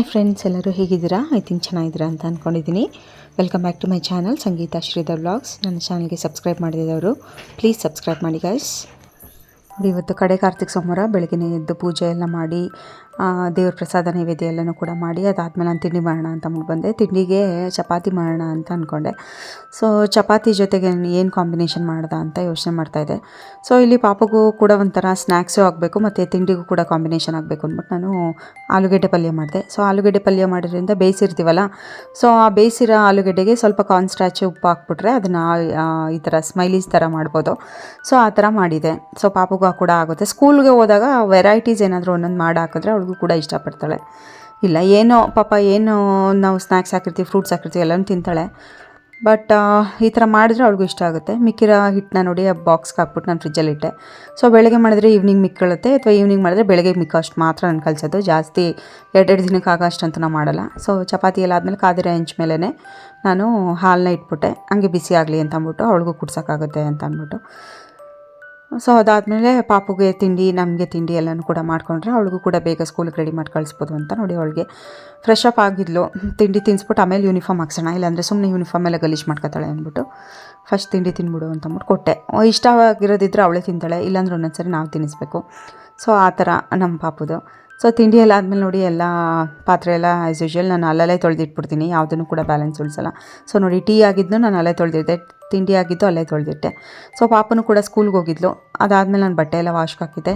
Hi friends ಎಲ್ಲರೂ ಹೇಗಿದ್ದೀರಾ? I think ಚೆನ್ನಾಗಿದ್ದೀರಾ ಅಂತ ಅಂದ್ಕೊಂಡಿದ್ದೀನಿ welcome back to my channel Sangeetha Sridhar vlogs ನನ್ನ ಚಾನಲ್ಗೆ ಸಬ್ಸ್ಕ್ರೈಬ್ ಮಾಡಿದವರು ಪ್ಲೀಸ್ ಸಬ್ಸ್ಕ್ರೈಬ್ ಮಾಡಿ ಗೈಸ್ ಇವತ್ತು ಕಡೆ ಕಾರ್ತಿಕ್ ಸೋಮವಾರ ಬೆಳಗ್ಗೆ ಎದ್ದು ಪೂಜೆ ಎಲ್ಲ ಮಾಡಿ ದೇವ್ರ ಪ್ರಸಾದ ನೈವೇದ್ಯ ಎಲ್ಲನೂ ಕೂಡ ಮಾಡಿ ಅದಾದಮೇಲೆ ನಾನು ತಿಂಡಿ ಮಾಡೋಣ ಅಂತ ಬಂದೆ. ತಿಂಡಿಗೆ ಚಪಾತಿ ಮಾಡೋಣ ಅಂತ ಅಂದ್ಕೊಂಡೆ ಸೊ ಚಪಾತಿ ಜೊತೆಗೆ ಏನು ಕಾಂಬಿನೇಷನ್ ಮಾಡ್ದೆ ಅಂತ ಯೋಚನೆ ಮಾಡ್ತಾಯಿದ್ದೆ ಸೊ ಇಲ್ಲಿ ಪಾಪಗೂ ಕೂಡ ಒಂಥರ ಸ್ನ್ಯಾಕ್ಸು ಆಗಬೇಕು ಮತ್ತು ತಿಂಡಿಗೂ ಕೂಡ ಕಾಂಬಿನೇಷನ್ ಆಗಬೇಕು ಅಂದ್ಬಿಟ್ಟು ನಾನು ಆಲೂಗಡ್ಡೆ ಪಲ್ಯ ಮಾಡಿದೆ. ಸೊ ಆಲೂಗಡ್ಡೆ ಪಲ್ಯ ಮಾಡಿದ್ರಿಂದ ಬೇಯಿಸಿರ್ತೀವಲ್ಲ? ಸೊ ಆ ಬೇಯಿಸಿರೋ ಆಲೂಗಡ್ಡೆಗೆ ಸ್ವಲ್ಪ ಕಾರ್ನ್ ಸ್ಟ್ಯಾಚ್ ಉಪ್ಪು ಹಾಕ್ಬಿಟ್ರೆ ಅದನ್ನು ಈ ಥರ ಸ್ಮೈಲೀಸ್ ಥರ ಮಾಡ್ಬೋದು. ಸೊ ಆ ಥರ ಮಾಡಿದೆ. ಸೊ ಪಾಪಗೂ ಕೂಡ ಆಗುತ್ತೆ. ಸ್ಕೂಲ್ಗೆ ಹೋದಾಗ ವೆರೈಟೀಸ್ ಏನಾದರೂ ಒಂದೊಂದು ಮಾಡಿ ಹಾಕಿದ್ರೆ ಕೂಡ ಇಷ್ಟಪಡ್ತಾಳೆ. ಇಲ್ಲ, ಏನೋ ಪಾಪ ಏನೋ ನಾವು ಸ್ನ್ಯಾಕ್ಸ್ ಹಾಕಿರ್ತೀವಿ ಫ್ರೂಟ್ಸ್ ಹಾಕಿರ್ತೀವಿ, ಎಲ್ಲನೂ ತಿಂತಾಳೆ. ಬಟ್ ಈ ಥರ ಮಾಡಿದ್ರೆ ಅವ್ಳಿಗೂ ಇಷ್ಟ ಆಗುತ್ತೆ. ಮಿಕ್ಕಿರೋ ಹಿಟ್ಟನ್ನ ನೋಡಿ ಆ ಬಾಕ್ಸ್ಗೆ ಹಾಕ್ಬಿಟ್ಟು ನಾನು ಫ್ರಿಜ್ಜಲ್ಲಿ ಇಟ್ಟೆ ಸೊ ಬೆಳಗ್ಗೆ ಮಾಡಿದ್ರೆ ಈವ್ನಿಂಗ್ ಮಿಕ್ಕಳುತ್ತೆ ಅಥವಾ ಈವ್ನಿಂಗ್ ಮಾಡಿದ್ರೆ ಬೆಳಗ್ಗೆ ಮಿಕ್ಕಷ್ಟು ಮಾತ್ರ ನಾನು ಕಲಿಸೋದು. ಜಾಸ್ತಿ ಎರಡೆರಡು ದಿನಕ್ಕೆ ಅಂತ ನಾನು ಮಾಡಲ್ಲ. ಸೊ ಚಪಾತಿ ಎಲ್ಲ ಆದಮೇಲೆ ಕಾದಿರೋ ಹೆಂಚ್ ಮೇಲೇ ನಾನು ಹಾಲನ್ನ ಇಟ್ಬಿಟ್ಟೆ. ಹಂಗೆ ಬಿಸಿ ಆಗಲಿ ಅಂತ ಅಂದ್ಬಿಟ್ಟು ಅವಳಿಗೂ ಕುಡ್ಸೋಕ್ಕಾಗುತ್ತೆ ಅಂತ ಅಂದ್ಬಿಟ್ಟು. ಸೊ ಅದಾದಮೇಲೆ ಪಾಪುಗೆ ತಿಂಡಿ, ನಮಗೆ ತಿಂಡಿ ಎಲ್ಲನೂ ಕೂಡ ಮಾಡಿಕೊಂಡ್ರೆ ಅವಳಿಗೂ ಕೂಡ ಬೇಗ ಸ್ಕೂಲಿಗೆ ರೆಡಿ ಮಾಡಿ ಕಳಿಸ್ಬೋದು ಅಂತ ನೋಡಿ ಅವಳಿಗೆ ಫ್ರೆಶ್ ಅಪ್ ಆಗಿದ್ಲು. ತಿಂಡಿ ತಿನ್ಸ್ಬಿಟ್ಟು ಆಮೇಲೆ ಯೂನಿಫಾರ್ಮ್ ಹಾಕ್ಸೋಣ, ಇಲ್ಲಾಂದರೆ ಸುಮ್ಮನೆ ಯೂನಿಫಾರ್ಮ್ ಎಲ್ಲ ಗಲೀಜು ಮಾಡ್ಕೊತಾಳೆ ಅಂದ್ಬಿಟ್ಟು ಫಸ್ಟ್ ತಿಂಡಿ ತಿನ್ಬಿಡು ಅಂತ ಅಂದ್ಬಿಟ್ಟು ಕೊಟ್ಟೆ. ಇಷ್ಟವಾಗಿರೋದಿದ್ರೆ ಅವಳೇ ತಿಂತಾಳೆ, ಇಲ್ಲಾಂದ್ರೆ ಒಂದೊಂದ್ಸರಿ ನಾವು ತಿನ್ನಿಸ್ಬೇಕು. ಸೊ, ಆ ಥರ ನಮ್ಮ ಪಾಪುದು. ಸೊ ತಿಂಡಿ ಎಲ್ಲ ಆದಮೇಲೆ ನೋಡಿ ಎಲ್ಲ ಪಾತ್ರೆ ಎಲ್ಲ ಆ್ಯಸ್ ಯೂಶ್ವಲ್ ನಾನು ಅಲ್ಲಲ್ಲೇ ತೊಳೆದಿಟ್ಬಿಡ್ತೀನಿ. ಯಾವುದನ್ನು ಕೂಡ ಬ್ಯಾಲೆನ್ಸ್ ಉಳಿಸಲ್ಲ ಸೊ ನೋಡಿ ಟೀ ಆಗಿದ್ದು ನಾನು ಅಲ್ಲೇ ತೊಳೆದಿದ್ದೆ. ತಿಂಡಿ ಆಗಿದ್ದು ಅಲ್ಲೇ ತೊಳೆದಿಟ್ಟೆ. ಸೊ ಪಾಪನೂ ಕೂಡ ಸ್ಕೂಲ್ಗೆ ಹೋಗಿದ್ಲು. ಅದಾದಮೇಲೆ ನಾನು ಬಟ್ಟೆ ಎಲ್ಲ ವಾಶ್ಗೆ ಹಾಕಿದ್ದೆ.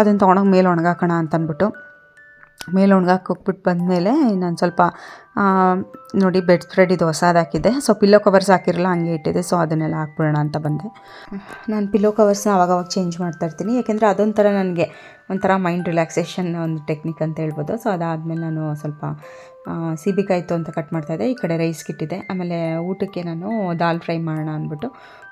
ಅದನ್ನು ತೊಗೊಂಡೋಗಿ ಮೇಲೆ ಒಣಗಾಕೋಣ ಅಂತಂದ್ಬಿಟ್ಟು ಮೇಲೆ ಒಣಗಾಕಿ ಹೋಗ್ಬಿಟ್ಟು ಬಂದಮೇಲೆ ನಾನು ಸ್ವಲ್ಪ ನೋಡಿ ಬೆಡ್ ಸ್ಪ್ರೆಡ್ ಇದು ಹೊಸದು ಹಾಕಿದ್ದೆ. ಸೊ ಪಿಲ್ಲೋ ಕವರ್ಸ್ ಹಾಕಿರಲ್ಲ ಹಂಗೆ ಇಟ್ಟಿದ್ದೆ. ಸೊ ಅದನ್ನೆಲ್ಲ ಹಾಕ್ಬಿಡೋಣ ಅಂತ ಬಂದೆ. ನಾನು ಪಿಲ್ಲೋ ಕವರ್ಸ್ನ ಅವಾಗವಾಗ ಚೇಂಜ್ ಮಾಡ್ತಾ ಇರ್ತೀನಿ. ಯಾಕೆಂದರೆ ಅದೊಂಥರ ನನಗೆ ಒಂಥರ ಮೈಂಡ್ ರಿಲ್ಯಾಕ್ಸೇಷನ್ ಒಂದು ಟೆಕ್ನಿಕ್ ಅಂತ ಹೇಳ್ಬೋದು. ಸೊ ಅದಾದಮೇಲೆ ನಾನು ಸ್ವಲ್ಪ ಸೀಬಿಕಾಯಿತು ಅಂತ ಕಟ್ ಮಾಡ್ತಾಯಿದ್ದೆ ಈ ಕಡೆ ರೈಸ್ ಇಟ್ಟಿದ್ದೆ. ಆಮೇಲೆ ಊಟಕ್ಕೆ ನಾನು ದಾಲ್ ಫ್ರೈ ಮಾಡೋಣ ಅಂದ್ಬಿಟ್ಟು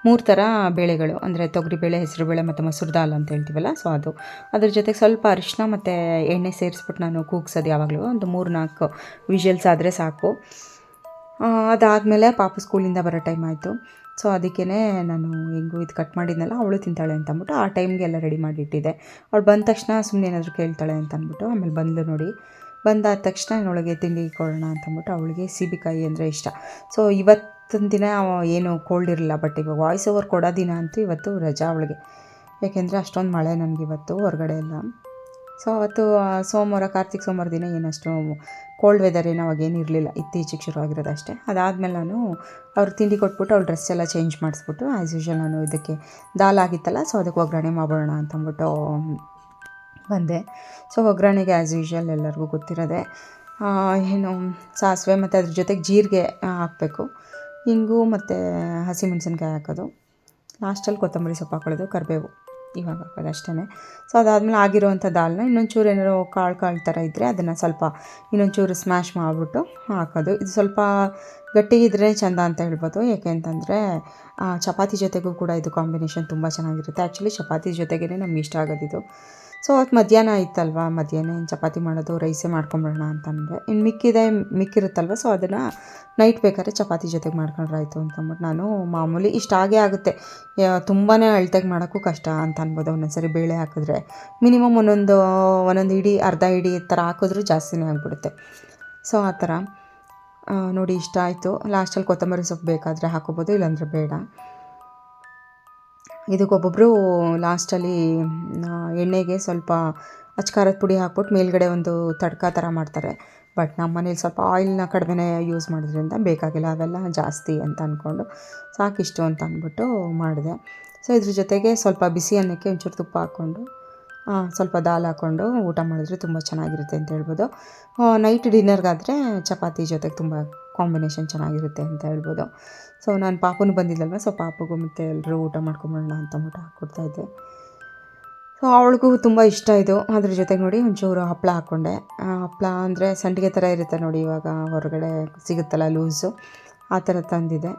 ಮೂರು ಥರ ಬೇಳೆಗಳು, ಅಂದರೆ ತೊಗರಿಬೇಳೆ ಹೆಸರುಬೇಳೆ ಮತ್ತು ಮೊಸರು ದಾಲ್ ಅಂತ ಹೇಳ್ತೀವಲ್ಲ ಸೊ ಅದು. ಅದ್ರ ಜೊತೆಗೆ ಸ್ವಲ್ಪ ಅರಿಶಿನ ಮತ್ತು ಎಣ್ಣೆ ಸೇರಿಸ್ಬಿಟ್ಟು ನಾನು ಕೂಗ್ಸೋದು ಯಾವಾಗಲೂ. ಒಂದು ಮೂರು ನಾಲ್ಕು ವಿಷಲ್ಸ್ ಆದರೆ ಸಾಕು. ಅದಾದಮೇಲೆ ಪಾಪ ಸ್ಕೂಲಿಂದ ಬರೋ ಟೈಮ್ ಆಯಿತು. ಸೊ ಅದಕ್ಕೇ ನಾನು ಹೆಂಗೂ ಇದು ಕಟ್ ಮಾಡಿದ್ನಲ್ಲ, ಅವಳು ತಿಂತಾಳೆ ಅಂತ ಅಂದ್ಬಿಟ್ಟು ಆ ಟೈಮ್ಗೆ ಎಲ್ಲ ರೆಡಿ ಮಾಡಿ ಇಟ್ಟಿದ್ದೆ ಅವಳು ಬಂದ ತಕ್ಷಣ ಸುಮ್ಮನೆ ಏನಾದರೂ ಕೇಳ್ತಾಳೆ ಅಂತ ಅಂದ್ಬಿಟ್ಟು ಆಮೇಲೆ ಬಂದು ನೋಡಿ. ಬಂದಾದ ತಕ್ಷಣ ಅವಳಿಗೆ ತಿಂಡಿ ಕೊಡೋಣ ಅಂತ ಅಂದ್ಬಿಟ್ಟು ಅವಳಿಗೆ ಸೀಬೆಕಾಯಿ ಅಂದರೆ ಇಷ್ಟ. ಸೊ, ಇವತ್ತಿನ ದಿನ ಏನು ಕೋಲ್ಡ್ ಇರಲಿಲ್ಲ ಬಟ್ ಇವಾಗ ವಾಯ್ಸ್ ಓವರ್ ಕೊಡೋ ದಿನ ಅಂತೂ ಇವತ್ತು ರಜಾ ಅವಳಿಗೆ. ಯಾಕೆಂದರೆ ಅಷ್ಟೊಂದು ಮಳೆ ನನಗಿವತ್ತು ಹೊರಗಡೆ ಎಲ್ಲ. ಸೊ ಅವತ್ತು ಸೋಮವಾರ, ಕಾರ್ತಿಕ್ ಸೋಮವಾರ ದಿನ ಏನಷ್ಟು ಕೋಲ್ಡ್ ವೆದರ್ ಏನು ಅವಾಗೇನು ಇರಲಿಲ್ಲ. ಇತ್ತೀಚೆಗೆ ಶುರುವಾಗಿರೋದು ಅಷ್ಟೇ. ಅದಾದಮೇಲೆ ನಾನು ಅವ್ರು ತಿಂಡಿ ಕೊಟ್ಬಿಟ್ಟು, ಅವ್ರ ಡ್ರೆಸ್ ಎಲ್ಲ ಚೇಂಜ್ ಮಾಡಿಸ್ಬಿಟ್ಟು ಆ್ಯಸ್ ಯೂಶ್ವಲ್ ನಾನು ಇದಕ್ಕೆ ದಾಲ್ ಆಗಿತ್ತಲ್ಲ ಸೊ ಅದಕ್ಕೆ ಒಗ್ಗರಣೆ ಮಾಡೋಣ ಅಂತಂದ್ಬಿಟ್ಟು ಬಂದೆ. ಸೊ ಒಗ್ಗರಣೆಗೆ ಆ್ಯಸ್ ಯೂಶ್ವಲ್ ಎಲ್ಲರಿಗೂ ಗೊತ್ತಿರೋದೆ ಏನು ಸಾಸಿವೆ ಮತ್ತು ಅದ್ರ ಜೊತೆಗೆ ಜೀರಿಗೆ ಹಾಕಬೇಕು. ಹಿಂಗು ಮತ್ತು ಹಸಿಮೆಣಸಿನ್ಕಾಯಿ ಹಾಕೋದು. ಲಾಸ್ಟಲ್ಲಿ ಕೊತ್ತಂಬರಿ ಸೊಪ್ಪು ಹಾಕೊಳ್ಳೋದು, ಕರಿಬೇವು. ಇವಾಗ ಹಾಕೋದು ಅಷ್ಟೇ ಸೊ ಅದಾದಮೇಲೆ ಆಗಿರೋವಂಥ ದಾಲ್ನ ಇನ್ನೊಂಚೂರು ಏನಾದ್ರು ಕಾಳು ಕಾಳು ಥರ ಇದ್ದರೆ ಅದನ್ನು ಸ್ವಲ್ಪ ಇನ್ನೊಂಚೂರು ಸ್ಮ್ಯಾಶ್ ಮಾಡಿಬಿಟ್ಟು ಹಾಕೋದು. ಇದು ಸ್ವಲ್ಪ ಗಟ್ಟಿಗಿದ್ರೆ ಚೆಂದ ಅಂತ ಹೇಳ್ಬೋದು. ಏಕೆ ಅಂತಂದರೆ ಚಪಾತಿ ಜೊತೆಗೂ ಕೂಡ ಇದು ಕಾಂಬಿನೇಷನ್ ತುಂಬ ಚೆನ್ನಾಗಿರುತ್ತೆ. ಆ್ಯಕ್ಚುಲಿ ಚಪಾತಿ ಜೊತೆಗೇ ನಮ್ಗೆ ಇಷ್ಟ ಆಗೋದಿದು. ಸೊ ಅವತ್ತು ಮಧ್ಯಾಹ್ನ ಆಯ್ತಲ್ವ? ಮಧ್ಯಾಹ್ನ ಏನು ಚಪಾತಿ ಮಾಡೋದು, ರೈಸೇ ಮಾಡ್ಕೊಂಬಿಡೋಣ ಅಂತಂದರೆ ಇನ್ನು ಮಿಕ್ಕಿದೆ, ಮಿಕ್ಕಿರುತ್ತಲ್ವ? ಸೊ ಅದನ್ನು ನೈಟ್ ಬೇಕಾದ್ರೆ ಚಪಾತಿ ಜೊತೆಗೆ ಮಾಡ್ಕೊಂಡ್ರೆ ಆಯಿತು ಅಂತಂದ್ಬಿಟ್ಟು ನಾನು ಮಾಮೂಲಿ ಇಷ್ಟ ಆಗೇ ಆಗುತ್ತೆ. ತುಂಬಾ ಅಳ್ತೆಗೆ ಮಾಡೋಕ್ಕೂ ಕಷ್ಟ ಅಂತ ಅನ್ಬೋದು. ಒಂದೊಂದ್ಸರಿ ಬೇಳೆ ಹಾಕಿದ್ರೆ ಮಿನಿಮಮ್ ಒಂದೊಂದು ಒಂದೊಂದು ಇಡೀ, ಅರ್ಧ ಇಡೀ ಥರ ಹಾಕಿದ್ರೂ ಜಾಸ್ತಿನೇ ಆಗಿಬಿಡುತ್ತೆ. ಸೊ ಆ ಥರ ನೋಡಿ ಇಷ್ಟ ಆಯಿತು. ಲಾಸ್ಟಲ್ಲಿ ಕೊತ್ತಂಬರಿ ಸೊಪ್ಪು ಬೇಕಾದರೆ ಹಾಕೋಬೋದು, ಇಲ್ಲಾಂದರೆ ಬೇಡ. ಇದಕ್ಕೊಬ್ಬೊಬ್ಬರು ಲಾಸ್ಟಲ್ಲಿ ಎಣ್ಣೆಗೆ ಸ್ವಲ್ಪ ಅಚ್ಕಾರದ ಪುಡಿ ಹಾಕ್ಬಿಟ್ಟು ಮೇಲ್ಗಡೆ ಒಂದು ತಡ್ಕ ಥರ ಮಾಡ್ತಾರೆ. ಬಟ್ ನಮ್ಮ ಮನೇಲಿ ಸ್ವಲ್ಪ ಆಯಿಲ್ನ ಕಡಿಮೆ ಯೂಸ್ ಮಾಡೋದ್ರಿಂದ ಬೇಕಾಗಿಲ್ಲ, ಅವೆಲ್ಲ ಜಾಸ್ತಿ ಅಂತ ಅಂದ್ಕೊಂಡು ಸಾಕಿಷ್ಟು ಅಂತ ಅಂದ್ಬಿಟ್ಟು ಮಾಡಿದೆ. ಸೊ, ಇದ್ರ ಜೊತೆಗೆ ಸ್ವಲ್ಪ ಬಿಸಿ ಅನ್ನಕ್ಕೆ ಒಂಚೂರು ತುಪ್ಪ ಹಾಕ್ಕೊಂಡು ಸ್ವಲ್ಪ ದಾಲ್ ಹಾಕ್ಕೊಂಡು ಊಟ ಮಾಡಿದ್ರೆ ತುಂಬ ಚೆನ್ನಾಗಿರುತ್ತೆ ಅಂತ ಹೇಳ್ಬೋದು. ನೈಟ್ ಡಿನ್ನರ್ಗಾದರೆ ಚಪಾತಿ ಜೊತೆಗೆ ತುಂಬ ಕಾಂಬಿನೇಷನ್ ಚೆನ್ನಾಗಿರುತ್ತೆ ಅಂತ ಹೇಳ್ಬೋದು. ಸೊ ನಾನು ಪಾಪುನು ಬಂದಿದ್ದಲ್ವ ಸೊ ಪಾಪಗೂ ಮತ್ತು ಎಲ್ಲರೂ ಊಟ ಮಾಡ್ಕೊಂಬಿಡೋಣ ಅಂತ ಅಂದ್ಬಿಟ್ಟು ಹಾಕ್ಕೊಡ್ತಾಯಿದ್ದೆ ಸೊ ಅವಳಿಗೂ ತುಂಬ ಇಷ್ಟ ಇದು. ಅದ್ರ ಜೊತೆಗೆ ನೋಡಿ ಒಂಚೂರು ಹಪ್ಪಳ ಹಾಕ್ಕೊಂಡೆ ಹಪ್ಪಳ ಅಂದರೆ ಸಂಡಿಗೆ ಥರ ಇರುತ್ತೆ ನೋಡಿ ಇವಾಗ. ಹೊರಗಡೆ ಸಿಗುತ್ತಲ್ಲ ಲೂಸು. ಆ ಥರ ತಂದಿದೆ.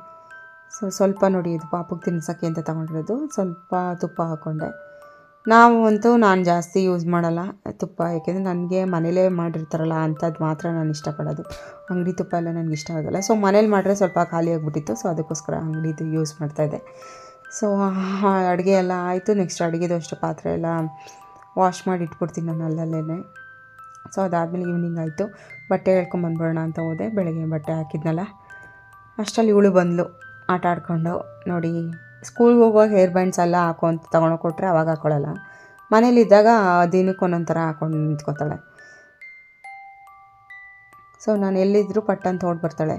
ಸೊ ಸ್ವಲ್ಪ ನೋಡಿ ಇದು ಪಾಪಗೆ ತಿನ್ಸೋಕ್ಕೆ ಅಂತ ತಗೊಂಡಿರೋದು. ಸ್ವಲ್ಪ ತುಪ್ಪ ಹಾಕ್ಕೊಂಡೆ ನಾವು ಅಂತೂ ನಾನು ಜಾಸ್ತಿ ಯೂಸ್ ಮಾಡಲ್ಲ ತುಪ್ಪ, ಯಾಕೆಂದರೆ ನನಗೆ ಮನೇಲೇ ಮಾಡಿರ್ತಾರಲ್ಲ ಅಂಥದ್ದು ಮಾತ್ರ ನಾನು ಇಷ್ಟಪಡೋದು. ಅಂಗಡಿ ತುಪ್ಪ ಎಲ್ಲ ನನಗೆ ಇಷ್ಟ ಆಗೋಲ್ಲ. ಸೊ ಮನೇಲಿ ಮಾಡಿದ್ರೆ ಸ್ವಲ್ಪ ಖಾಲಿ ಆಗಿಬಿಟ್ಟಿತ್ತು. ಸೊ ಅದಕ್ಕೋಸ್ಕರ ಅಂಗಡಿದು ಯೂಸ್ ಮಾಡ್ತಾಯಿದ್ದೆ ಸೊ ಅಡುಗೆ ಎಲ್ಲ ಆಯಿತು. ನೆಕ್ಸ್ಟ್ ಅಡುಗೆದು ಅಷ್ಟು ಪಾತ್ರೆ ಎಲ್ಲ ವಾಶ್ ಮಾಡಿ ಇಟ್ಬಿಡ್ತೀನಿ ನಾನು ಅಲ್ಲಲ್ಲೇ ಸೊ ಅದಾದಮೇಲೆ ಈವ್ನಿಂಗ್ ಆಯಿತು. ಬಟ್ಟೆ ಹೇಳ್ಕೊಂಬಂದ್ಬಿಡೋಣ ಅಂತ ಹೋದೆ. ಬೆಳಗ್ಗೆ ಬಟ್ಟೆ ಹಾಕಿದ್ನಲ್ಲ. ಅಷ್ಟರಲ್ಲಿ ಇವಳು ಬಂದಳು ಆಟ ಆಡ್ಕೊಂಡು ನೋಡಿ ಸ್ಕೂಲ್ಗೆ ಹೋಗುವಾಗ ಹೇರ್ ಬ್ಯಾಂಡ್ಸ್ ಎಲ್ಲ ಹಾಕೋ ಅಂತ ತೊಗೊಂಡು ಕೊಟ್ಟರೆ ಅವಾಗ ಹಾಕೊಳ್ಳಲ್ಲ ಮನೇಲಿದ್ದಾಗ ದಿನಕ್ಕೆ ಒಂದೊಂದು ಥರ ಹಾಕೊಂಡು ನಿಂತ್ಕೋತಾಳೆ. ಸೊ ನಾನು ಎಲ್ಲಿದ್ದರೂ ಪಟ್ ಅಂತ ಬರ್ತಾಳೆ.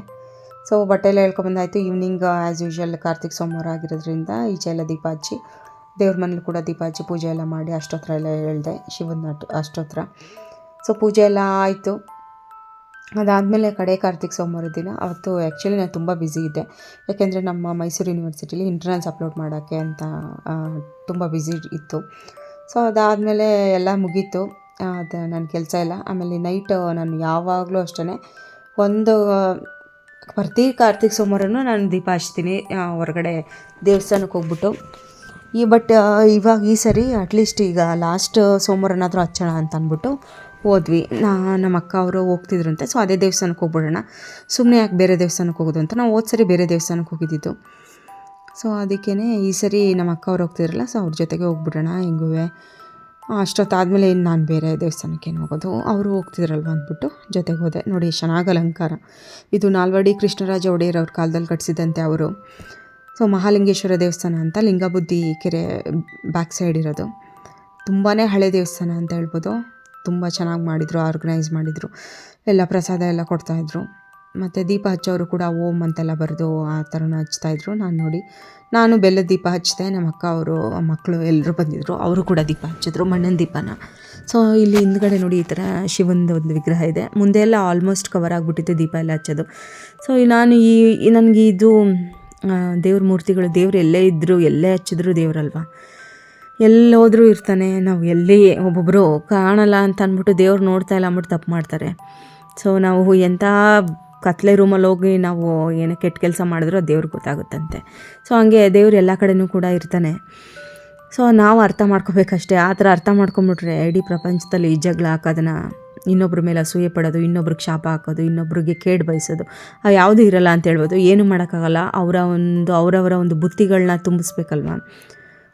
ಸೊ ಬಟ್ಟೆ ಎಲ್ಲ ಹೇಳ್ಕೊಂಬಂದಾಯಿತು ಈವ್ನಿಂಗ್ ಆ್ಯಸ್ ಯೂಶ್ವಲ್ ಕಾರ್ತಿಕ್ ಸೋಮವಾರ ಆಗಿರೋದ್ರಿಂದ ಈಚೆ ಎಲ್ಲ ದೀಪ ಹಚ್ಚಿ, ದೇವ್ರ ಮನೇಲಿ ಕೂಡ ದೀಪ ಹಚ್ಚಿ ಪೂಜೆ ಎಲ್ಲ ಮಾಡಿ ಅಷ್ಟೋತ್ರ ಎಲ್ಲ ಹೇಳಿದೆ. ಶಿವನ ಅಷ್ಟೋತ್ರ. ಸೊ ಪೂಜೆ ಎಲ್ಲ ಆಯಿತು. ಅದಾದಮೇಲೆ ಕಡೆ ಕಾರ್ತಿಕ್ ಸೋಮವಾರ ದಿನ, ಅವತ್ತು ಆ್ಯಕ್ಚುಲಿ ನಾನು ತುಂಬ ಬ್ಯುಸಿ ಇದ್ದೆ. ಯಾಕೆಂದರೆ ನಮ್ಮ ಮೈಸೂರು ಯೂನಿವರ್ಸಿಟಿಲಿ ಇಂಟರ್ನಲ್ಸ್ ಅಪ್ಲೋಡ್ ಮಾಡೋಕ್ಕೆ ಅಂತ ತುಂಬ ಬ್ಯುಸಿ ಇತ್ತು. ಸೊ ಅದಾದಮೇಲೆ ಎಲ್ಲ ಮುಗೀತು. ಅದು ನನ್ನ ಕೆಲಸ ಇಲ್ಲ ಆಮೇಲೆ ನೈಟ್ ನಾನು ಯಾವಾಗಲೂ ಅಷ್ಟೇ ಒಂದು, ಪ್ರತಿ ಕಾರ್ತಿಕ್ ಸೋಮವಾರನು ನಾನು ದೀಪ ಹಚ್ತೀನಿ ಹೊರಗಡೆ ದೇವಸ್ಥಾನಕ್ಕೆ ಹೋಗ್ಬಿಟ್ಟು. ಈ ಬಟ್ ಇವಾಗ ಈ ಸರಿ ಅಟ್ಲೀಸ್ಟ್ ಈಗ ಲಾಸ್ಟ್ ಸೋಮವಾರನಾದರೂ ಹಚ್ಚೋಣ ಅಂತ ಅಂದ್ಬಿಟ್ಟು ಹೋದ್ವಿ. ನಾ, ನಮ್ಮ ಅಕ್ಕ ಅವರು ಹೋಗ್ತಿದ್ರಂತೆ. ಸೊ ಅದೇ ದೇವಸ್ಥಾನಕ್ಕೆ ಹೋಗ್ಬಿಡೋಣ. ಸುಮ್ಮನೆ ಯಾಕೆ ಬೇರೆ ದೇವಸ್ಥಾನಕ್ಕೆ ಹೋಗೋದು ಅಂತ? ನಾವು ಹೋದ ಸರಿ ಬೇರೆ ದೇವಸ್ಥಾನಕ್ಕೆ ಹೋಗಿದ್ದಿದ್ದು. ಸೊ ಅದಕ್ಕೇ ಈ ಸರಿ ನಮ್ಮ ಅಕ್ಕ ಅವ್ರು ಹೋಗ್ತಿದ್ರಲ್ಲ ಸೊ ಅವ್ರ ಜೊತೆಗೆ ಹೋಗ್ಬಿಡೋಣ ಹೆಂಗೂ. ಅಷ್ಟೊತ್ತಾದಮೇಲೆ ಇನ್ನು ನಾನು ಬೇರೆ ದೇವಸ್ಥಾನಕ್ಕೆ ಏನು ಹೋಗೋದು? ಅವರು ಹೋಗ್ತಿದ್ರಲ್ವ ಅಂದ್ಬಿಟ್ಟು ಜೊತೆಗೆ ಹೋದೆ. ನೋಡಿ ಚೆನ್ನಾಗಿ ಅಲಂಕಾರ ಇದು ನಾಲ್ವಡಿ ಕೃಷ್ಣರಾಜ ಒಡೆಯರ್ ಅವ್ರ ಕಾಲದಲ್ಲಿ ಕಟ್ಟಿಸಿದಂತೆ ಅವರು. ಸೊ ಮಹಾಲಿಂಗೇಶ್ವರ ದೇವಸ್ಥಾನ ಅಂತ ಲಿಂಗಬುದ್ಧಿ ಕೆರೆ ಬ್ಯಾಕ್ ಸೈಡ್ ಇರೋದು. ತುಂಬಾ ಹಳೆ ದೇವಸ್ಥಾನ ಅಂತ ಹೇಳ್ಬೋದು. ತುಂಬ ಚೆನ್ನಾಗಿ ಮಾಡಿದರು ಆರ್ಗನೈಸ್ ಮಾಡಿದರು. ಎಲ್ಲ ಪ್ರಸಾದ ಎಲ್ಲ ಕೊಡ್ತಾಯಿದ್ರು ಮತ್ತು ದೀಪ ಹಚ್ಚೋರು ಕೂಡ ಓಮ್ ಅಂತೆಲ್ಲ ಬರೆದು ಆ ಥರನೂ ಹಚ್ತಾಯಿದ್ರು ನಾನು ನೋಡಿ, ನಾನು ಬೆಲ್ಲದ ದೀಪ ಹಚ್ಚಿದೆ ನಮ್ಮ ಅಕ್ಕ ಅವರು ಮಕ್ಕಳು ಎಲ್ಲರೂ ಬಂದಿದ್ದರು ಅವರು ಕೂಡ ದೀಪ ಹಚ್ಚಿದ್ರು, ಮಣ್ಣಿನ ದೀಪನ. ಸೊ ಇಲ್ಲಿ ಹಿಂದ್ಗಡೆ ನೋಡಿ ಈ ಥರ ಶಿವಂದು ಒಂದು ವಿಗ್ರಹ ಇದೆ. ಮುಂದೆ ಎಲ್ಲ ಆಲ್ಮೋಸ್ಟ್ ಕವರ್ ಆಗಿಬಿಟ್ಟಿತ್ತು ದೀಪ ಎಲ್ಲ ಹಚ್ಚೋದು. ಸೊ ನಾನು ಈ ನನಗೆ ಇದು ದೇವ್ರ ಮೂರ್ತಿಗಳು ದೇವ್ರು ಎಲ್ಲೇ ಇದ್ದರು ಎಲ್ಲೇ ಹಚ್ಚಿದ್ರು ದೇವ್ರಲ್ವಾ. ಎಲ್ಲೋದ್ರೂ ಇರ್ತಾನೆ. ನಾವು ಎಲ್ಲಿ ಒಬ್ಬೊಬ್ಬರು ಕಾಣಲ್ಲ ಅಂತ ಅಂದ್ಬಿಟ್ಟು ದೇವ್ರು ನೋಡ್ತಾ ಇಲ್ಲ ಅಂದ್ಬಿಟ್ಟು ತಪ್ಪು ಮಾಡ್ತಾರೆ. ಸೊ ನಾವು ಎಂಥ ಕತ್ಲೆ ರೂಮಲ್ಲಿ ಹೋಗಿ ನಾವು ಏನು ಕೆಟ್ಟ ಕೆಲಸ ಮಾಡಿದ್ರೂ ಅದು ದೇವ್ರಿಗೆ ಗೊತ್ತಾಗುತ್ತಂತೆ. ಸೊ ಹಂಗೆ ದೇವ್ರು ಎಲ್ಲ ಕಡೆಯೂ ಕೂಡ ಇರ್ತಾನೆ. ಸೊ ನಾವು ಅರ್ಥ ಮಾಡ್ಕೋಬೇಕಷ್ಟೇ. ಆ ಥರ ಅರ್ಥ ಮಾಡ್ಕೊಂಬಿಟ್ರೆ ಇಡೀ ಪ್ರಪಂಚದಲ್ಲಿ ಈ ಜಗಳ ಹಾಕೋದನ್ನ, ಇನ್ನೊಬ್ರ ಮೇಲೆ ಅಸೂಯೆ ಪಡೋದು, ಇನ್ನೊಬ್ರಿಗೆ ಶಾಪ ಹಾಕೋದು, ಇನ್ನೊಬ್ರಿಗೆ ಕೇಡು ಬಯಸೋದು ಆ ಯಾವುದೂ ಇರಲ್ಲ ಅಂತ ಹೇಳ್ಬೋದು. ಏನು ಮಾಡೋಕ್ಕಾಗಲ್ಲ. ಅವರ ಒಂದು, ಅವರವರ ಒಂದು ಬುತ್ತಿಗಳನ್ನ ತುಂಬಿಸ್ಬೇಕಲ್ವ?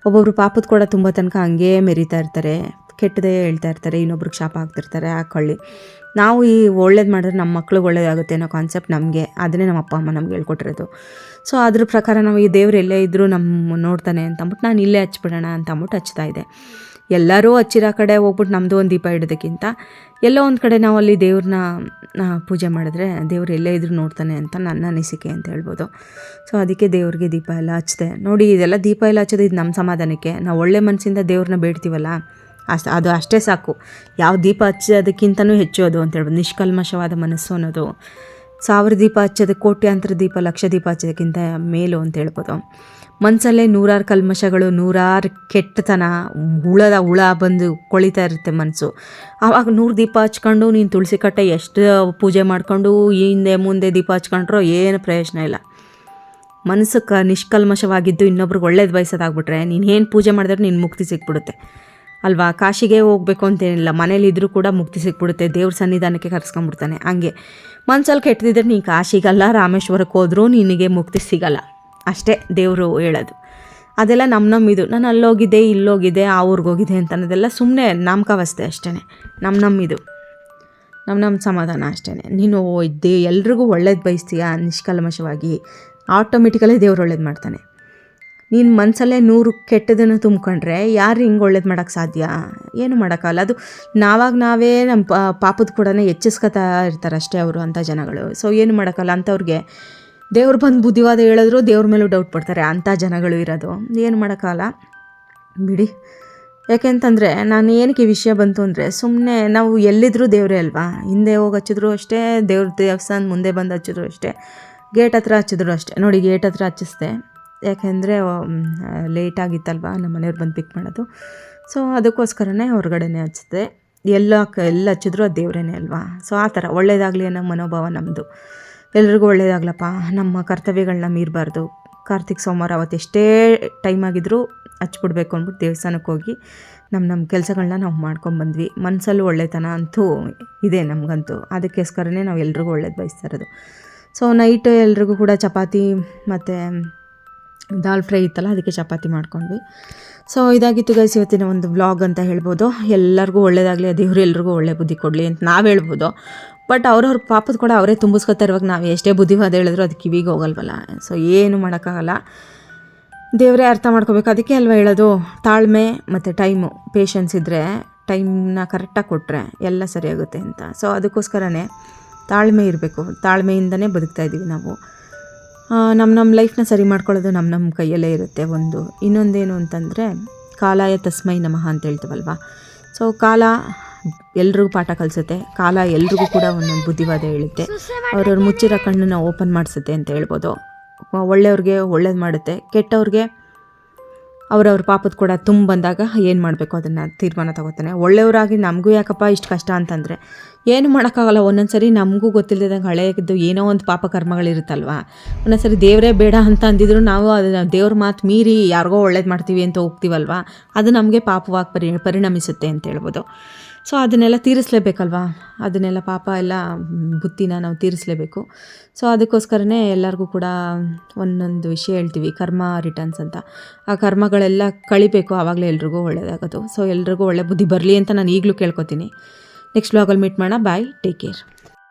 ಒಬ್ಬೊಬ್ರು ಪಾಪದ ಕೂಡ ತುಂಬ ತನಕ ಹಂಗೇ ಮೆರಿತಾ ಇರ್ತಾರೆ, ಕೆಟ್ಟದೇ ಹೇಳ್ತಾ ಇರ್ತಾರೆ, ಇನ್ನೊಬ್ರಿಗೆ ಶಾಪ ಹಾಕ್ತಿರ್ತಾರೆ ಹಾಕೊಳ್ಳಿ ನಾವು ಈ ಒಳ್ಳೇದು ಮಾಡಿದ್ರೆ ನಮ್ಮ ಮಕ್ಳಿಗೆ ಒಳ್ಳೇದಾಗುತ್ತೆ ಅನ್ನೋ ಕಾನ್ಸೆಪ್ಟ್ ನಮಗೆ, ಅದನ್ನೇ ನಮ್ಮ ಅಪ್ಪ, ಅಮ್ಮ ನಮ್ಗೆ ಹೇಳ್ಕೊಟ್ಟಿರೋದು. ಸೊ ಅದ್ರ ಪ್ರಕಾರ ನಾವು ಈ ದೇವ್ರು ಎಲ್ಲೇ ಇದ್ದರೂ ನಮ್ಮ ನೋಡ್ತಾನೆ ಅಂತಂದ್ಬಿಟ್ಟು ನಾನು ಇಲ್ಲೇ ಹಚ್ಬಿಡೋಣ ಅಂತ ಅಂದ್ಬಿಟ್ಟು ಹಚ್ತಾ ಇದ್ದೆ ಎಲ್ಲರೂ ಹಚ್ಚಿರೋ ಕಡೆ ಹೋಗ್ಬಿಟ್ಟು ನಮ್ಮದು ಒಂದು ದೀಪ ಇಡೋದಕ್ಕಿಂತ ಎಲ್ಲೋ ಒಂದು ಕಡೆ ನಾವು ಅಲ್ಲಿ ದೇವ್ರನ್ನ ಪೂಜೆ ಮಾಡಿದ್ರೆ ದೇವ್ರು ಎಲ್ಲೇ ಇದ್ರೂ ನೋಡ್ತಾನೆ ಅಂತ ನನ್ನ ಅನಿಸಿಕೆ ಅಂತ ಹೇಳ್ಬೋದು. ಸೊ ಅದಕ್ಕೆ ದೇವ್ರಿಗೆ ದೀಪ ಎಲ್ಲ ಹಚ್ಚಿದೆ ನೋಡಿ, ಇದೆಲ್ಲ ದೀಪ ಎಲ್ಲ ಹಚ್ಚೋದು ಇದು ನಮ್ಮ ಸಮಾಧಾನಕ್ಕೆ. ನಾವು ಒಳ್ಳೆ ಮನಸ್ಸಿಂದ ದೇವ್ರನ್ನ ಬೇಡ್ತೀವಲ್ಲ, ಅಷ್ಟು, ಅದು ಅಷ್ಟೇ ಸಾಕು. ಯಾವ ದೀಪ ಹಚ್ಚೋದಕ್ಕಿಂತನೂ ಹೆಚ್ಚು ಅದು ಅಂತ ಹೇಳ್ಬೋದು. ನಿಷ್ಕಲ್ಮಶವಾದ ಮನಸ್ಸು ಅನ್ನೋದು. ಸಾವಿರ ದೀಪ ಹಚ್ಚೋದಕ್ಕೆ ಕೋಟ್ಯಾಂತರ ದೀಪ, ಲಕ್ಷ ದೀಪ ಹಚ್ಚೋದಕ್ಕಿಂತ ಮೇಲು ಅಂತ ಹೇಳ್ಬೋದು. ಮನಸ್ಸಲ್ಲೇ ನೂರಾರು ಕಲ್ಮಶಗಳು, ನೂರಾರು ಕೆಟ್ಟತನ ಹುಳದ ಹುಳ ಬಂದು ಕೊಳಿತಾ ಇರುತ್ತೆ ಮನಸ್ಸು ಆವಾಗ ನೂರು ದೀಪ ಹಚ್ಕೊಂಡು ನೀನು ತುಳಸಿ ಕಟ್ಟೆ ಎಷ್ಟು ಪೂಜೆ ಮಾಡಿಕೊಂಡು ಹಿಂದೆ ಮುಂದೆ ದೀಪ ಹಚ್ಕೊಂಡ್ರೋ ಏನು ಪ್ರಯೋಜನ ಇಲ್ಲ. ಮನಸ್ಸು ಕ ನಿಷ್ಕಲ್ಮಶವಾಗಿದ್ದು ಇನ್ನೊಬ್ರಿಗೆ ಒಳ್ಳೇದು ಬಯಸೋದಾಗ್ಬಿಟ್ರೆ ನೀನು ಏನು ಪೂಜೆ ಮಾಡಿದ್ರೆ ನೀನು ಮುಕ್ತಿ ಸಿಕ್ಬಿಡುತ್ತೆ. ಅಲ್ವಾ? ಕಾಶಿಗೆ ಹೋಗ್ಬೇಕು ಅಂತೇನಿಲ್ಲ. ಮನೇಲಿ ಇದ್ದರೂ ಕೂಡ ಮುಕ್ತಿ ಸಿಕ್ಬಿಡುತ್ತೆ. ದೇವ್ರ ಸನ್ನಿಧಾನಕ್ಕೆ ಕರ್ಸ್ಕೊಂಡ್ಬಿಡ್ತಾನೆ. ಹಂಗೆ. ಮನ್ಸಲ್ಲಿ ಕೆಟ್ಟದಿದ್ರೆ ನೀನು ಕಾಶಿಗಲ್ಲ ರಾಮೇಶ್ವರಕ್ಕೆ ಹೋದರೂ ನಿನಗೆ ಮುಕ್ತಿ ಸಿಗಲ್ಲ. ಅಷ್ಟೇ ದೇವರು ಹೇಳೋದು. ಅದೆಲ್ಲ ನಮ್ಮ ನಮ್ಮ ಇದು. ನಾನು ಅಲ್ಲೋಗಿದ್ದೆ ಇಲ್ಲೋಗಿದ್ದೆ ಆ ಊರಿಗೆ ಹೋಗಿದ್ದೆ ಅಂತ ಅನ್ನೋದೆಲ್ಲ ಸುಮ್ಮನೆ ನಾಮಕಾವಸ್ಥೆ ಅಷ್ಟೇ ನಮ್ಮ ನಮ್ಮ ಇದು. ನಮ್ಮ ನಮ್ಮ ಸಮಾಧಾನ ಅಷ್ಟೇ ನೀನು ಇದ್ದೆ ಎಲ್ರಿಗೂ ಒಳ್ಳೇದು ಬಯಸ್ತೀಯ? ನಿಷ್ಕಲ್ಮಶವಾಗಿ ಆಟೋಮೆಟಿಕಲಿ ದೇವ್ರು ಒಳ್ಳೇದು ಮಾಡ್ತಾನೆ. ನೀನು ಮನಸ್ಸಲ್ಲೇ ನೂರು ಕೆಟ್ಟದನ್ನು ತುಂಬ್ಕೊಂಡ್ರೆ ಯಾರು ಹಿಂಗೆ ಒಳ್ಳೇದು ಮಾಡೋಕ್ಕೆ ಸಾಧ್ಯ? ಏನು ಮಾಡೋಕ್ಕಲ್ಲ ಅದು ನಾವಾಗ ನಾವೇ ನಮ್ಮ ಪಾಪದ ಕೂಡ ಹೆಚ್ಚಿಸ್ಕೊತಾ ಇರ್ತಾರೆ ಅಷ್ಟೇ ಅವರು ಅಂಥ ಜನಗಳು. ಸೊ ಏನು ಮಾಡೋಕ್ಕಲ್ಲ ಅಂಥವ್ರಿಗೆ ದೇವ್ರು ಬಂದು ಬುದ್ಧಿವಾದ ಹೇಳಿದ್ರು ದೇವ್ರ ಮೇಲೂ ಡೌಟ್ ಪಡ್ತಾರೆ ಅಂಥ ಜನಗಳು ಇರೋದು. ಏನು ಮಾಡೋಕ್ಕಲ್ಲ ಬಿಡಿ. ಯಾಕೆಂತಂದರೆ ನಾನು ಏನಕ್ಕೆ ವಿಷಯ ಬಂತು ಅಂದರೆ ಸುಮ್ಮನೆ ನಾವು ಎಲ್ಲಿದ್ದರೂ ದೇವರೇ ಅಲ್ವಾ? ಹಿಂದೆ ಹೋಗಿ ಹಚ್ಚಿದ್ರು ಅಷ್ಟೇ, ದೇವ್ರ ದೇವಸ್ಥಾನ ಮುಂದೆ ಬಂದು ಹಚ್ಚಿದ್ರು ಅಷ್ಟೇ, ಗೇಟ್ ಹತ್ರ ಹಚ್ಚಿದ್ರು ಅಷ್ಟೇ. ನೋಡಿ, ಗೇಟ್ ಹತ್ರ ಹಚ್ಚಿಸ್ದೆ. ಯಾಕೆಂದರೆ ಲೇಟ್ ಆಗಿತ್ತಲ್ವ? ನಮ್ಮ ಮನೆಯವ್ರು ಬಂದು ಪಿಕ್ ಮಾಡೋದು. ಸೊ ಅದಕ್ಕೋಸ್ಕರನೇ ಹೊರಗಡೆನೇ ಹಚ್ಚಿದೆ ಎಲ್ಲ ಕ, ಎಲ್ಲ ಹಚ್ಚಿದ್ರು ಅದು ದೇವರೇನೆ ಅಲ್ವಾ? ಸೊ ಆ ಥರ. ಒಳ್ಳೆಯದಾಗಲಿ ಅನ್ನೋ ಮನೋಭಾವ ನಮ್ಮದು ಎಲ್ರಿಗೂ ಒಳ್ಳೇದಾಗ್ಲಪ್ಪ. ನಮ್ಮ ಕರ್ತವ್ಯಗಳನ್ನ ಮೀರಬಾರ್ದು. ಕಾರ್ತಿಕ್ ಸೋಮವಾರ ಅವತ್ತು ಎಷ್ಟೇ ಟೈಮ್ ಆಗಿದ್ರೂ ಹಚ್ಬಿಡ್ಬೇಕು ಅಂದ್ಬಿಟ್ಟು ದೇವಸ್ಥಾನಕ್ಕೆ ಹೋಗಿ ನಮ್ಮ ನಮ್ಮ ಕೆಲಸಗಳನ್ನ ನಾವು ಮಾಡ್ಕೊಂಬಂದ್ವಿ ಮನಸ್ಸಲ್ಲೂ ಒಳ್ಳೆತನ ಅಂತೂ ಇದೆ ನಮಗಂತೂ. ಅದಕ್ಕೋಸ್ಕರನೇ ನಾವು ಎಲ್ರಿಗೂ ಒಳ್ಳೇದು ಬಯಸ್ತಾ ಇರೋದು. ಸೊ ನೈಟ್ ಎಲ್ರಿಗೂ ಕೂಡ ಚಪಾತಿ ಮತ್ತು ದಾಲ್ ಫ್ರೈ ಇತ್ತಲ್ಲ, ಅದಕ್ಕೆ ಚಪಾತಿ ಮಾಡ್ಕೊಂಡ್ವಿ. ಸೊ ಇದಾಗಿತ್ತು ಗೈಸ್ ಇವತ್ತಿನ ಒಂದು ವ್ಲಾಗ್ ಅಂತ ಹೇಳ್ಬೋದು. ಎಲ್ಲರಿಗೂ ಒಳ್ಳೇದಾಗಲಿ, ದೇವ್ರು ಎಲ್ರಿಗೂ ಒಳ್ಳೆ ಬುದ್ಧಿ ಕೊಡಲಿ ಅಂತ ನಾವು ಹೇಳ್ಬೋದು. ಬಟ್ ಅವ್ರವ್ರ ಪಾಪದ ಕೂಡ ಅವರೇ ತುಂಬಿಸ್ಕೊತಾ ಇರುವಾಗ ನಾವು ಎಷ್ಟೇ ಬುದ್ಧಿವಾದ ಹೇಳಿದ್ರು ಅದು ಕಿವಿಗೆ ಹೋಗಲ್ವಲ್ಲ. ಸೊ ಏನು ಮಾಡೋಕ್ಕಾಗಲ್ಲ. ದೇವರೇ ಅರ್ಥ ಮಾಡ್ಕೋಬೇಕು. ಅದಕ್ಕೆ ಅಲ್ವಾ ಹೇಳೋದು? ತಾಳ್ಮೆ ಮತ್ತು ಟೈಮು. ಪೇಷನ್ಸ್ ಇದ್ದರೆ ಟೈಮ್ನ ಕರೆಕ್ಟಾಗಿ ಕೊಟ್ಟರೆ ಎಲ್ಲ ಸರಿಯಾಗುತ್ತೆ ಅಂತ. ಸೊ ಅದಕ್ಕೋಸ್ಕರನೇ ತಾಳ್ಮೆ ಇರಬೇಕು. ತಾಳ್ಮೆಯಿಂದನೇ ಬದುಕ್ತಾ ಇದ್ದೀವಿ ನಾವು. ನಮ್ಮ ನಮ್ಮ ಲೈಫ್ನ ಸರಿ ಮಾಡ್ಕೊಳ್ಳೋದು ನಮ್ಮ ನಮ್ಮ ಕೈಯಲ್ಲೇ ಇರುತ್ತೆ ಒಂದು. ಇನ್ನೊಂದೇನು ಅಂತಂದರೆ ಕಾಲಾಯ ತಸ್ಮೈ ನಮಃ ಅಂತ ಹೇಳ್ತೀವಲ್ವ? ಸೊ ಕಾಲ ಎಲ್ರಿಗೂ ಪಾಠ ಕಲಿಸುತ್ತೆ. ಕಾಲ ಎಲ್ರಿಗೂ ಕೂಡ ಒಂದೊಂದು ಬುದ್ಧಿವಾದ ಹೇಳುತ್ತೆ. ಅವ್ರವ್ರ ಮುಚ್ಚಿರೋ ಕಣ್ಣನ್ನು ಓಪನ್ ಮಾಡಿಸುತ್ತೆ ಅಂತ ಹೇಳ್ಬೋದು. ಒಳ್ಳೆಯವ್ರಿಗೆ ಒಳ್ಳೇದು ಮಾಡುತ್ತೆ. ಕೆಟ್ಟವ್ರಿಗೆ ಅವರವ್ರ ಪಾಪದ ಕೂಡ ತುಂಬ ಬಂದಾಗ ಏನು ಮಾಡಬೇಕು? ಅದನ್ನು ತೀರ್ಮಾನ ತಗೋತಾನೆ. ಒಳ್ಳೆಯವರಾಗಿ ನಮಗೂ ಯಾಕಪ್ಪ ಇಷ್ಟು ಕಷ್ಟ ಅಂತಂದರೆ ಏನು ಮಾಡೋಕ್ಕಾಗಲ್ಲ ಒಂದೊಂದು ಸರಿ ನಮಗೂ ಗೊತ್ತಿಲ್ಲದಂಗೆ ಹಳೆಯದು ಏನೋ ಒಂದು ಪಾಪ ಕರ್ಮಗಳಿರುತ್ತಲ್ವ? ಒಂದೊಂದು ಸರಿ ದೇವರೇ ಬೇಡ ಅಂತ ಅಂದಿದ್ರು ನಾವು ಅದನ್ನು ದೇವ್ರ ಮಾತು ಮೀರಿ ಯಾರಿಗೋ ಒಳ್ಳೇದು ಮಾಡ್ತೀವಿ ಅಂತ ಹೋಗ್ತೀವಲ್ವ? ಅದು ನಮಗೆ ಪಾಪವಾಗಿ ಪರಿ, ಪರಿಣಮಿಸುತ್ತೆ ಅಂತ ಹೇಳ್ಬೋದು. ಸೊ ಅದನ್ನೆಲ್ಲ ತೀರಿಸ್ಲೇಬೇಕಲ್ವಾ? ಅದನ್ನೆಲ್ಲ ಪಾಪ ಎಲ್ಲ ಬುತ್ತಿನ ನಾವು ತೀರಿಸಲೇಬೇಕು. ಸೊ ಅದಕ್ಕೋಸ್ಕರನೇ ಎಲ್ಲರಿಗೂ ಕೂಡ ಒಂದೊಂದು ವಿಷಯ ಹೇಳ್ತೀವಿ, ಕರ್ಮ ರಿಟರ್ನ್ಸ್ ಅಂತ. ಆ ಕರ್ಮಗಳೆಲ್ಲ ಕಳಿಬೇಕು, ಆವಾಗಲೇ ಎಲ್ರಿಗೂ ಒಳ್ಳೆಯದಾಗೋದು ಸೊ ಎಲ್ರಿಗೂ ಒಳ್ಳೆ ಬುದ್ಧಿ ಬರಲಿ ಅಂತ ನಾನು ಈಗಲೂ ಕೇಳ್ಕೊತೀನಿ. ನೆಕ್ಸ್ಟ್ ಬ್ಲಾಗಲ್ಲಿ ಮೀಟ್ ಮಾಡೋಣ. Bye take care